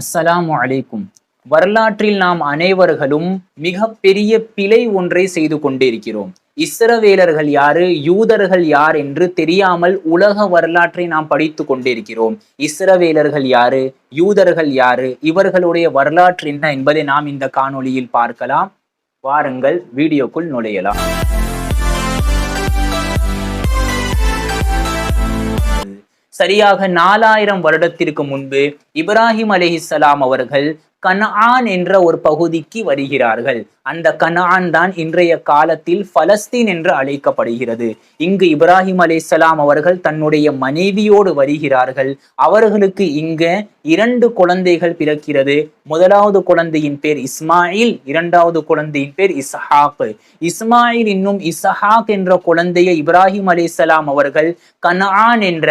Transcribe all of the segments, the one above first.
அஸ்ஸலாமு அலைக்கும். வரலாற்றில் நாம் அனைவர்களும் மிக பெரிய பிழை ஒன்றை செய்து கொண்டிருக்கிறோம். இஸ்ரவேலர்கள் யாரு யூதர்கள் யார் என்று தெரியாமல் உலக வரலாற்றை நாம் படித்து கொண்டிருக்கிறோம். இஸ்ரவேலர்கள் யாரு யூதர்கள் யாரு இவர்களுடைய வரலாற்று என்ன என்பதை நாம் இந்த காணொளியில் பார்க்கலாம். வாருங்கள் வீடியோக்குள் நுழையலாம். சரியாக நாலாயிரம் வருடத்திற்கு முன்பு இப்ராஹிம் அலிஹிசலாம் அவர்கள் கனான் என்ற ஒரு பகுதிக்கு வருகிறார்கள். அந்த கனான் தான் இன்றைய காலத்தில் பலஸ்தீன் என்று அழைக்கப்படுகிறது. இங்கு இப்ராஹிம் அலிசலாம் அவர்கள் தன்னுடைய மனைவியோடு வருகிறார்கள். அவர்களுக்கு இங்க இரண்டு குழந்தைகள் பிறக்கிறது. முதலாவது குழந்தையின் பேர் இஸ்மாயில் இரண்டாவது குழந்தையின் பேர் இசஹாக் இஸ்மாயில் இன்னும் இசஹாக் என்ற குழந்தையை இப்ராஹிம் அலிசலாம் அவர்கள் கனான் என்ற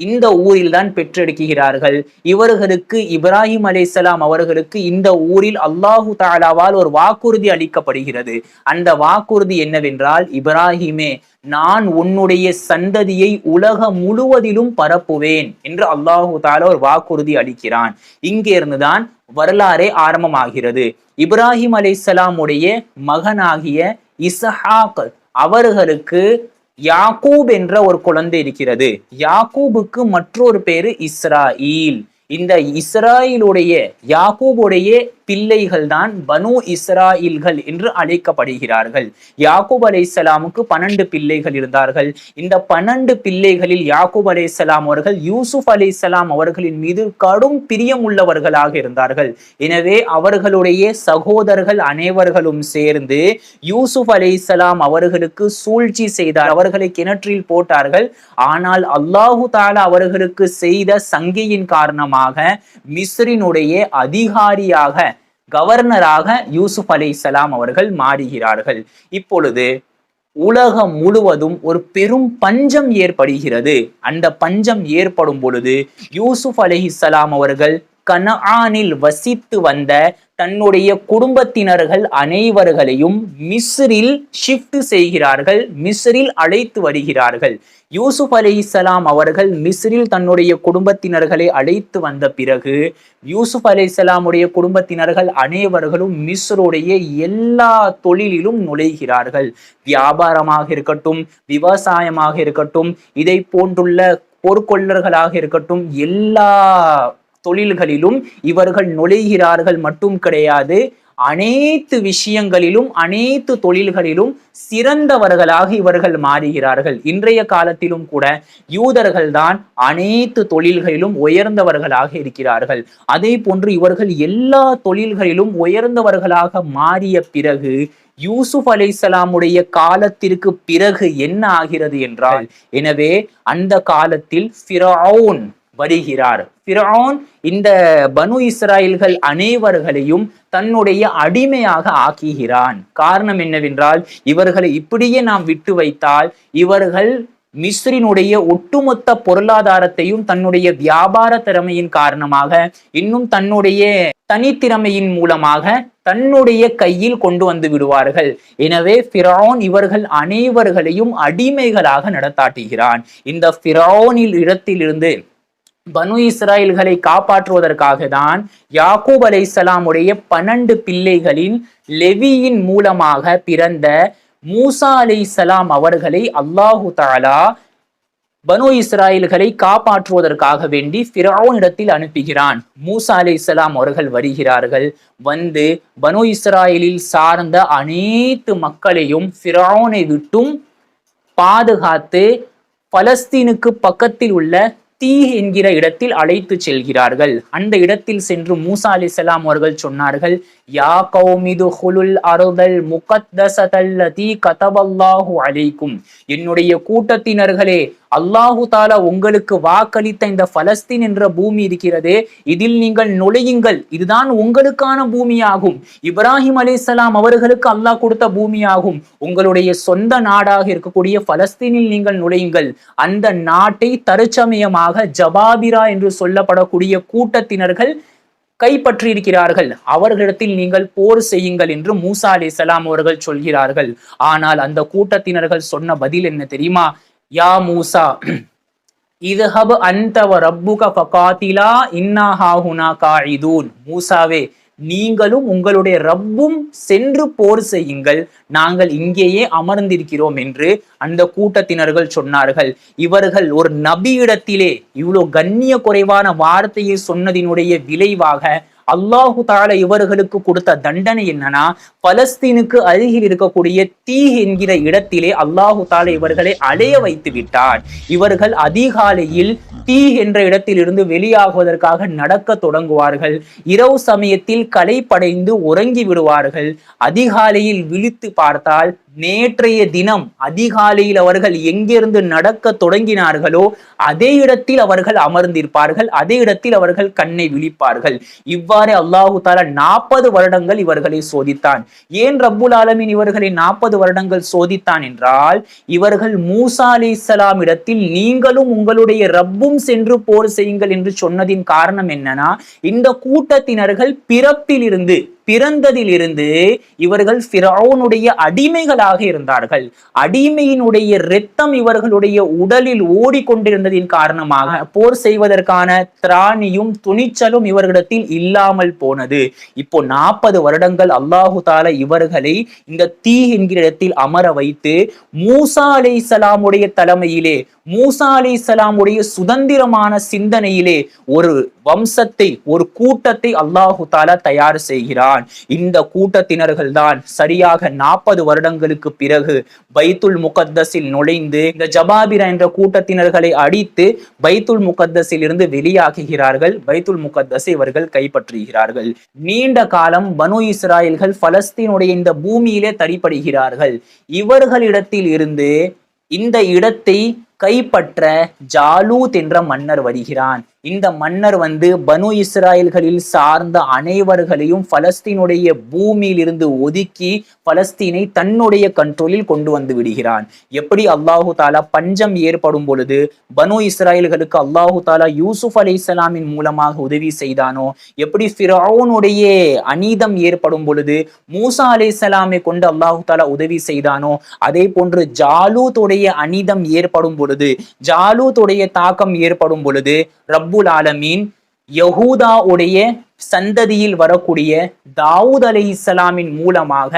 இந்த ஊரில் தான் பெற்றெடுக்கிறார்கள். இவர்களுக்கு இப்ராஹிம் அலிசலாம் அவர்களுக்கு இந்த ஊரில் அல்லாஹு தாலாவால் ஒரு வாக்குறுதி அளிக்கப்படுகிறது. அந்த வாக்குறுதி என்னவென்றால் இப்ராஹிமே நான் உன்னுடைய சந்ததியை உலகம் முழுவதிலும் பரப்புவேன் என்று அல்லாஹு தாலா ஒரு வாக்குறுதி அளிக்கிறான். இங்கே இருந்துதான் வரலாறே ஆரம்பமாகிறது. இப்ராஹிம் அலிசலாமுடைய மகனாகிய இசஹாக் அவர்களுக்கு யாக்கூப் என்ற ஒரு குழந்தை இருக்கிறது. யாக்கூபுக்கு மற்றொரு பேரு இஸ்ராயில். இந்த இஸ்ராயிலுடைய யாக்கூபுடைய பிள்ளைகள் தான் பனு இஸ்ராயில்கள் என்று அழைக்கப்படுகிறார்கள். யாக்கூப் அலை இஸ்லாமுக்கு பன்னெண்டு பிள்ளைகள் இருந்தார்கள். இந்த பன்னெண்டு பிள்ளைகளில் யாக்கூப் அலை இஸ்லாம் அவர்கள் யூசுப் அலை இஸ்லாம் அவர்களின் மீது கடும் பிரியம் உள்ளவர்களாக இருந்தார்கள். எனவே அவர்களுடைய சகோதரர்கள் அனைவர்களும் சேர்ந்து யூசுப் அலை இஸ்லாம் அவர்களுக்கு சூழ்ச்சி செய்தார். அவர்களை கிணற்றில் போட்டார்கள். ஆனால் அல்லாஹு தாலா அவர்களுக்கு செய்த சங்கையின் காரணமாக மிஸ்ரினுடைய அதிகாரியாக கவர்னராக யூசுப் அலி இஸ்லாம் அவர்கள் மாறுகிறார்கள். இப்பொழுது உலகம் முழுவதும் ஒரு பெரும் பஞ்சம் ஏற்படுகிறது. அந்த பஞ்சம் ஏற்படும் பொழுது யூசுப் அலிஹிஸ்லாம் அவர்கள் கனஆனில் வசித்து வந்த தன்னுடைய குடும்பத்தினர்கள் அனைவர்களையும் மிஸ்ரில் ஷிஃப்ட் செய்கிறார்கள் மிஸ்ரில் அழைத்து வருகிறார்கள். யூசுப் அலி இஸ்லாம் அவர்கள் மிஸ்ரில் தன்னுடைய குடும்பத்தினர்களை அழைத்து வந்த பிறகு யூசுப் அலி இஸ்லாமுடைய குடும்பத்தினர்கள் அனைவர்களும் மிஸ்ருடைய எல்லா தொழிலிலும் நுழைகிறார்கள். வியாபாரமாக இருக்கட்டும் விவசாயமாக இருக்கட்டும் இதை போன்றுள்ள போர்க்கொள்ளர்களாக இருக்கட்டும் எல்லா தொழில்களிலும் இவர்கள் நுழைகிறார்கள் மட்டும் கிடையாது. அனைத்து விஷயங்களிலும் அனைத்து தொழில்களிலும் சிறந்தவர்களாக இவர்கள் மாறுகிறார்கள். இன்றைய காலத்திலும் கூட யூதர்கள் தான் அனைத்து தொழில்களிலும் உயர்ந்தவர்களாக இருக்கிறார்கள். அதே போன்று இவர்கள் எல்லா தொழில்களிலும் உயர்ந்தவர்களாக மாறிய பிறகு யூசுப் அலைசலாமுடைய காலத்திற்கு பிறகு என்ன ஆகிறது என்றால் எனவே அந்த காலத்தில் ஃபிரௌன் வருகிறார் பிரான் இந்த பனு இஸ்ராயல்கள் அனைவர்களையும் தன்னுடைய அடிமையாக ஆக்குகிறான். காரணம் என்னவென்றால் இவர்களை இப்படியே நாம் விட்டு வைத்தால் இவர்கள் மிஸ்ரினுடைய ஒட்டுமொத்த பொருளாதாரத்தையும் தன்னுடைய வியாபார திறமையின் காரணமாக இன்னும் தன்னுடைய தனித்திறமையின் மூலமாக தன்னுடைய கையில் கொண்டு வந்து விடுவார்கள். எனவே பிரான் இவர்கள் அனைவர்களையும் அடிமைகளாக நடத்தாட்டுகிறான். இந்த ஃபிரௌனில் இடத்திலிருந்து பனு இஸ்ராயல்களை காப்பாற்றுவதற்காக தான் யாக்கூப் அலை இஸ்லாமுடைய பன்னெண்டு பிள்ளைகளின் லெவியின் மூலமாக பிறந்த மூசா அலை இஸ்லாம் அவர்களை அல்லாஹு தாலா பனு இஸ்ராயல்களை காப்பாற்றுவதற்காக வேண்டி இடத்தில் அனுப்புகிறான். மூசா அலை இஸ்லாம் அவர்கள் வருகிறார்கள். வந்து பனு இஸ்ராயலில் சார்ந்த அனைத்து மக்களையும் ஃபிரௌனை விட்டும் பாதுகாத்து பலஸ்தீனுக்கு பக்கத்தில் உள்ள தீ என்கிற இடத்தில் அழைத்து செல்கிறார்கள். அந்த இடத்தில் சென்று மூசா அலி அவர்கள் சொன்னார்கள் யா கௌமிது ஹுலுல் அருதல் முகத்தசதல்லதி கதவல்லாஹு அலைக்கும். என்னுடைய கூட்டத்தினர்களே அல்லாஹு தாலா உங்களுக்கு வாக்களித்த இந்த பலஸ்தீன் என்ற பூமி இருக்கிறது. இதில் நீங்கள் நுழையுங்கள். இதுதான் உங்களுக்கான பூமியாகும். இப்ராஹிம் அலிசலாம் அவர்களுக்கு அல்லாஹ் கொடுத்த பூமியாகும். உங்களுடைய சொந்த நாடாக இருக்கக்கூடிய பலஸ்தீனில் நீங்கள் நுழையுங்கள். அந்த நாட்டை தற்சமயமாக ஜபாபிரா என்று சொல்லப்படக்கூடிய கூட்டத்தினர்கள் கைப்பற்றி இருக்கிறார்கள் அவர்களிடத்தில் நீங்கள் போர் செய்யுங்கள் என்று மூசா அலி சலாம் அவர்கள் சொல்கிறார்கள். ஆனால் அந்த கூட்டத்தினர்கள் சொன்ன பதில் என்ன தெரியுமா? யா மூசா இதுஹப் அந்தவ ரப்புக ஃபகாத்திலா இன்னா ஹாஹுனா காயிதூன் மூசாவே நீங்களும் உங்களுடைய ரப்பும் சென்று போர் செய்யுங்கள். நாங்கள் இங்கேயே அமர்ந்திருக்கிறோம் என்று அந்த கூட்டத்தினர்கள் சொன்னார்கள். இவர்கள் ஒரு நபியிடத்திலே இவ்வளவு கண்ணிய குறைவான வார்த்தையை சொன்னதினுடைய விளைவாக அல்லாஹு தால இவர்களுக்கு கொடுத்த தண்டனை என்னன்னா பலஸ்தீனுக்கு அருகில் இருக்கக்கூடிய தீ என்கிற இடத்திலே அல்லாஹு தாலா இவர்களை அலைய வைத்து விட்டார் இவர்கள் அதிகாலையில் தீ என்ற இடத்திலிருந்து வெளியாகுவதற்காக நடக்க தொடங்குவார்கள். இரவு சமயத்தில் களைப்படைந்து உறங்கி விடுவார்கள். அதிகாலையில் விழித்து பார்த்தால் நேற்றைய தினம் அதிகாலையில் அவர்கள் எங்கிருந்து நடக்க தொடங்கினார்களோ அதே இடத்தில் அவர்கள் அமர்ந்திருப்பார்கள். அதே இடத்தில் அவர்கள் கண்ணை விழிப்பார்கள். இவ்வாறு அல்லாஹு தாலா நாற்பது வருடங்கள் இவர்களை சோதித்தான். ஏன் ரப்புல் ஆலமின் இவர்களை நாற்பது வருடங்கள் சோதித்தான் என்றால் இவர்கள் மூசா அலி இஸ்லாம் இடத்தில் நீங்களும் உங்களுடைய ரப்பும் சென்று போர் செய்யுங்கள் என்று சொன்னதின் காரணம் என்னன்னா இந்த கூட்டத்தினர்கள் பிறப்பிலிருந்து பிறந்ததிலிருந்து இவர்கள் ஃபிரௌனுடைய அடிமைகளாக இருந்தார்கள். அடிமையினுடைய இரத்தம் இவர்களுடைய உடலில் ஓடிக்கொண்டிருந்ததின் காரணமாக போர் செய்வதற்கான திராணியும் துணிச்சலும் இவர்களிடத்தில் இல்லாமல் போனது. இப்போ நாற்பது வருடங்கள் அல்லாஹு தால இவர்களை இந்த தீ என்கிற இடத்தில் அமர வைத்து மூசா அலை தலைமையிலே மூசா அலி இஸ்லாமுடைய சுதந்திரமான சிந்தனையிலே ஒரு வம்சத்தை ஒரு கூட்டத்தை அல்லாஹு தாலா தயார் செய்கிறான். இந்த கூட்டத்தினர்கள் தான் சரியாக நாற்பது வருடங்களுக்கு பிறகு பைத்துல் முகத்தஸில் நுழைந்து இந்த ஜபாபிரா என்ற கூட்டத்தினர்களை அடித்து பைத்துல் முகத்தஸில் இருந்து வெளியாகுகிறார்கள் பைத்துல் முகத்தஸை இவர்கள் கைப்பற்றுகிறார்கள். நீண்ட காலம் பனு இஸ்ராயல்கள் பலஸ்தீனுடைய இந்த பூமியிலே தரிப்படுகிறார்கள் இவர்களிடத்தில் இருந்து இந்த இடத்தை கைப்பற்ற ஜாலூத் என்ற மன்னர் வருகிறான். இந்த மன்னர் வந்து பனு இஸ்ராயல்களில் சார்ந்த அனைவர்களையும் பலஸ்தீனுடைய பூமியில் இருந்து ஒதுக்கி பலஸ்தீனை தன்னுடைய கண்ட்ரோலில் கொண்டு வந்து விடுகிறான். எப்படி அல்லாஹு தாலா பஞ்சம் ஏற்படும் பொழுது பனு இஸ்ராயல்களுக்கு அல்லாஹு தாலா யூசுப் அலி இஸ்லாமின் மூலமாக உதவி செய்தானோ? எப்படி ஃபிரௌனுடைய அநீதம் ஏற்படும் பொழுது மூசா அலி இஸ்லாமை கொண்டு அல்லாஹு தாலா உதவி செய்தானோ? அதே போன்று ஜாலூத்துடைய அநீதம் ஏற்படும் பொழுது ஜாலூத்துடைய தாக்கம் ஏற்படும் பொழுது ரப்புல் ஆலமீன் யகூதாவுடைய சந்ததியில் வரக்கூடிய தாவூத் அலி இஸ்லாமின் மூலமாக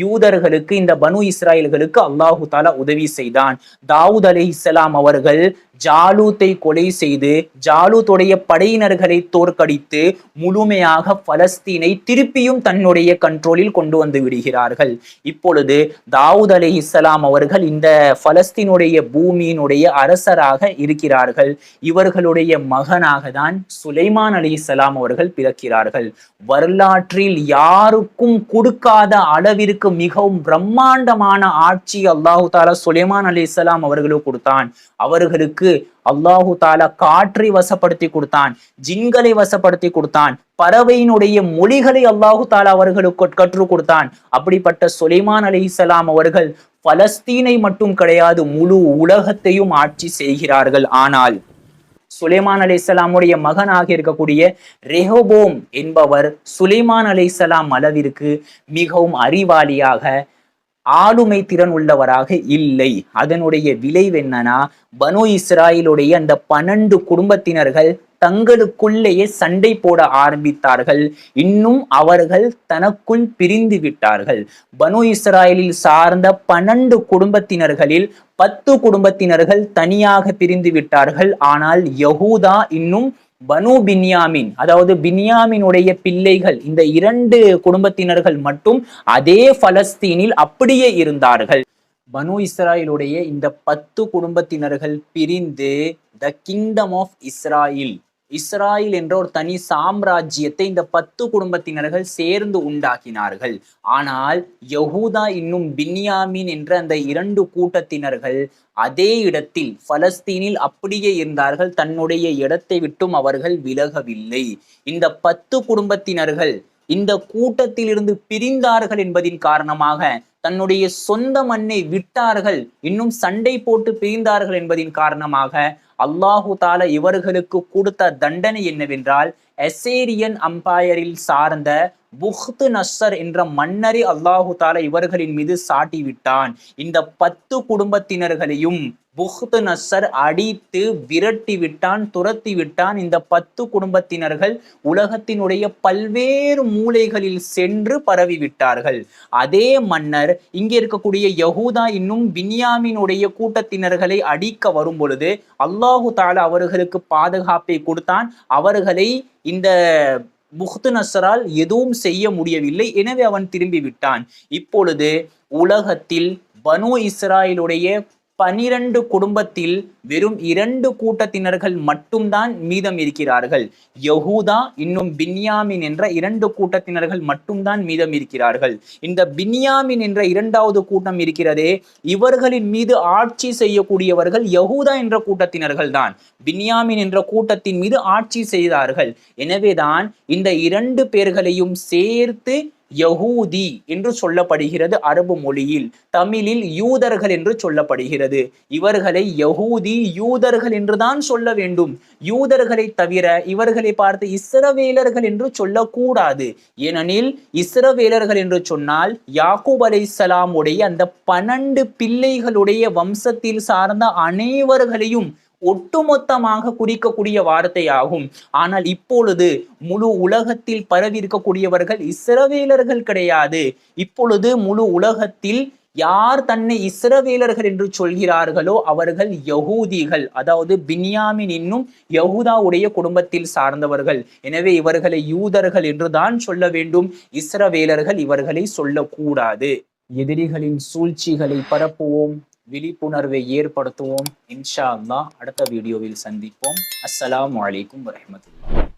யூதர்களுக்கு இந்த பனு இஸ்ராயல்களுக்கு அல்லாஹு தாலா உதவி செய்தான். தாவூத் அலி இஸ்லாம் அவர்கள் ஜாலூத்தை கொலை செய்து ஜாலூத்துடைய படையினர்களை தோற்கடித்து முழுமையாக பலஸ்தீனை திருப்பியும் தன்னுடைய கண்ட்ரோலில் கொண்டு வந்து விடுகிறார்கள். இப்பொழுது தாவூத் அலி இஸ்லாம் அவர்கள் இந்த பலஸ்தீனுடைய பூமியினுடைய அரசராக இருக்கிறார்கள். இவர்களுடைய மகனாக தான் சுலைமான் அலி இஸ்லாம் அவர்கள் பிறக்கிறார்கள். வரலாற்றில் யாருக்கும் கொடுக்காத அளவிற்கு மிகவும் பிரம்மாண்டமான ஆட்சி அல்லாஹு தாலா சுலைமான் அலி இஸ்லாம் அவர்களுக்கு கொடுத்தான். அவர்களுக்கு அல்லாஹு தாலா காற்றை வசப்படுத்தி கொடுத்தான் ஜின்களை வசப்படுத்தி கொடுத்தான் பறவையினுடைய மொழிகளை அல்லாஹு தாலா அவர்களுக்கு கற்றுக் கொடுத்தான். அப்படிப்பட்ட சுலைமான் அலி இஸ்லாம் அவர்கள் பலஸ்தீனை மட்டும் கிடையாது முழு உலகத்தையும் ஆட்சி செய்கிறார்கள். ஆனால் சுலைமான் அலி இஸ்லாமுடைய மகனாக இருக்கக்கூடிய ரெஹோபோம் என்பவர் சுலைமான் அலி இஸ்லாம் அளவிற்கு மிகவும் அறிவாளியாக ஆளுமை திறன் உள்ளவராக இல்லை. அதனுடைய விளைவு என்னன்னா பனு இஸ்ராயிலுடைய அந்த பன்னெண்டு குடும்பத்தினர்கள் தங்களுக்குள்ளேயே சண்டை போட ஆரம்பித்தார்கள். இன்னும் அவர்கள் தனக்குள் பிரிந்து விட்டார்கள். பனு இஸ்ராயலில் சார்ந்த பன்னெண்டு குடும்பத்தினர்களில் பத்து குடும்பத்தினர்கள் தனியாக பிரிந்து விட்டார்கள். ஆனால் யகூதா இன்னும் பனு பின்யாமின் அதாவது பின்யாமினுடைய பிள்ளைகள் இந்த இரண்டு குடும்பத்தினர்கள் மட்டும் அதே பலஸ்தீனில் அப்படியே இருந்தார்கள். பனு இஸ்ராயிலுடைய இந்த பத்து குடும்பத்தினர்கள் பிரிந்து த கிங்டம் ஆஃப் இஸ்ராயில் இஸ்ராயில் என்ற ஒரு தனி சாம்ராஜ்யத்தை இந்த பத்து குடும்பத்தினர்கள் சேர்ந்து உண்டாக்கினார்கள். ஆனால் யகூதா இன்னும் பின்யாமின் என்ற அந்த இரண்டு கூட்டத்தினர்கள் அதே இடத்தில் பலஸ்தீனில் அப்படியே இருந்தார்கள். தன்னுடைய இடத்தை விட்டும் அவர்கள் விலகவில்லை. இந்த பத்து குடும்பத்தினர்கள் இந்த கூட்டத்திலிருந்து பிரிந்தார்கள் என்பதின் காரணமாக தன்னுடைய சொந்த மண்ணை விட்டார்கள் இன்னும் சண்டை போட்டு பிரிந்தார்கள் என்பதின் காரணமாக அல்லாஹு தால இவர்களுக்கு கொடுத்த தண்டனை என்னவென்றால் எசேரியன் அம்பையரில் சார்ந்த புஹ்து நஸ்ஸர் என்ற மன்னரை அல்லாஹு தால இவர்களின் மீது சாட்டி விட்டான் இந்த பத்து குடும்பத்தினர்களையும் புஹ்து நசர் அடித்து விரட்டி விட்டான் துரத்தி விட்டான். இந்த பத்து குடும்பத்தினர்கள் உலகத்தினுடைய பல்வேறு மூலைகளில் சென்று பரவி விட்டார்கள். அதே மன்னர் இங்கே இருக்கக்கூடிய யகூதா இன்னும் பின்யாமினுடைய கூட்டத்தினர்களை அடிக்க வரும் பொழுது அல்லாஹு தாலா அவர்களுக்கு பாதுகாப்பை கொடுத்தான். அவர்களை இந்த புஹ்து நசரால் எதுவும் செய்ய முடியவில்லை. எனவே அவன் திரும்பி விட்டான். இப்பொழுது உலகத்தில் பனு இஸ்ராயலுடைய பனிரெண்டு குடும்பத்தில் வெறும் இரண்டு கூட்டத்தினர்கள் மட்டும்தான் மீதம் இருக்கிறார்கள். யகூதா இன்னும் பின்யாமின் என்ற இரண்டு கூட்டத்தினர்கள் மட்டும்தான் மீதம் இருக்கிறார்கள். இந்த பின்யாமின் என்ற இரண்டாவது கூட்டம் இருக்கிறதே இவர்களின் மீது ஆட்சி செய்யக்கூடியவர்கள் யகூதா என்ற கூட்டத்தினர்கள் தான். பின்யாமின் என்ற கூட்டத்தின் மீது ஆட்சி செய்தார்கள். எனவேதான் இந்த இரண்டு பேர்களையும் சேர்த்து யகூதி என்று சொல்லப்படுகிறது அரபு மொழியில். தமிழில் யூதர்கள் என்று சொல்லப்படுகிறது. இவர்களை யகூதி யூதர்கள் என்றுதான் சொல்ல வேண்டும். யூதர்களை தவிர இவர்களை பார்த்து இஸ்ரவேலர்கள் என்று சொல்லக்கூடாது. ஏனெனில் இஸ்ரவேலர்கள் என்று சொன்னால் யாக்கூப் அலை அந்த பன்னெண்டு பிள்ளைகளுடைய வம்சத்தில் சார்ந்த அனைவர்களையும் ஒட்டுமொத்தமாக குறிக்கக்கூடிய வார்த்தையாகும். ஆனால் இப்பொழுது முழு உலகத்தில் பரவி இருக்கக்கூடியவர்கள் இஸ்ரவேலர்கள் கிடையாது. இப்பொழுது முழு உலகத்தில் யார் தன்னை இஸ்ரவேலர்கள் என்று சொல்கிறார்களோ அவர்கள் யகூதிகள். அதாவது பின்யாமின் இன்னும் யகுதாவுடைய குடும்பத்தில் சார்ந்தவர்கள். எனவே இவர்களை யூதர்கள் என்றுதான் சொல்ல வேண்டும். இஸ்ரவேலர்கள் இவர்களை சொல்லக்கூடாது. எதிரிகளின் சூழ்ச்சிகளை பரப்புவோம். விழிப்புணர்வை ஏற்படுத்துவோம். இன்ஷா அல்லா அடுத்த வீடியோவில் சந்திப்போம். அஸ்ஸலாம் அலைக்கும் வரமத்துல்லா